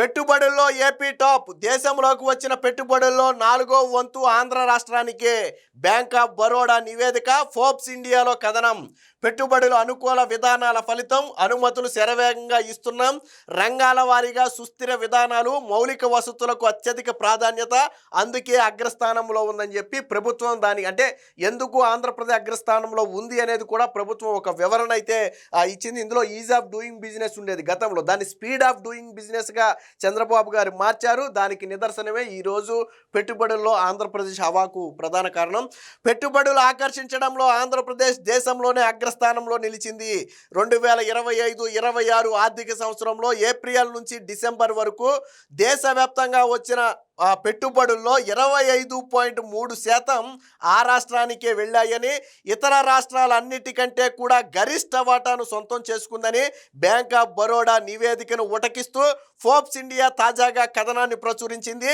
పెట్టుబడుల్లో AP top. దేశంలోకి వచ్చిన పెట్టుబడుల్లో నాలుగో వంతు ఆంధ్ర రాష్ట్రానికే. బ్యాంక్ ఆఫ్ బరోడా నివేదిక ఫోర్బ్స్ ఇండియాలో కథనం. పెట్టుబడులు అనుకూల విధానాల ఫలితం అనుమతులు శరవేగంగా ఇస్తున్నాం. రంగాల వారీగా సుస్థిర విధానాలు మౌలిక వసతులకు అత్యధిక ప్రాధాన్యత అందుకే అగ్రస్థానంలో ఉందని చెప్పి ప్రభుత్వం దాని అంటే ఎందుకు ఆంధ్రప్రదేశ్ అగ్రస్థానంలో ఉంది అనేది కూడా ప్రభుత్వం ఒక వివరణ అయితే ఇచ్చింది. ఇందులో ఈజ్ ఆఫ్ డూయింగ్ బిజినెస్ ఉండేది గతంలో. దాన్ని స్పీడ్ ఆఫ్ డూయింగ్ బిజినెస్గా చంద్రబాబు గారు మార్చారు. దానికి నిదర్శనమే ఈరోజు పెట్టుబడుల్లో ఆంధ్రప్రదేశ్ హవాకు ప్రధాన కారణం. పెట్టుబడులు ఆకర్షించడంలో ఆంధ్రప్రదేశ్ దేశంలోనే అగ్ర అగ్రస్థానంలో నిలిచింది. రెండు వేల ఇరవై ఐదు ఇరవై ఆరు ఆర్థిక సంవత్సరంలో ఏప్రిల్ నుంచి డిసెంబర్ వరకు దేశవ్యాప్తంగా వచ్చిన పెట్టుబడుల్లో ఇరవై ఐదు పాయింట్ మూడు శాతం ఆ రాష్ట్రానికే వెళ్ళాయని ఇతర రాష్ట్రాలన్నిటికంటే కూడా గరిష్ట వాటాను సొంతం చేసుకుందని బ్యాంక్ ఆఫ్ బరోడా నివేదికను ఉటకిస్తూ ఫోర్బ్స్ ఇండియా తాజాగా కథనాన్ని ప్రచురించింది.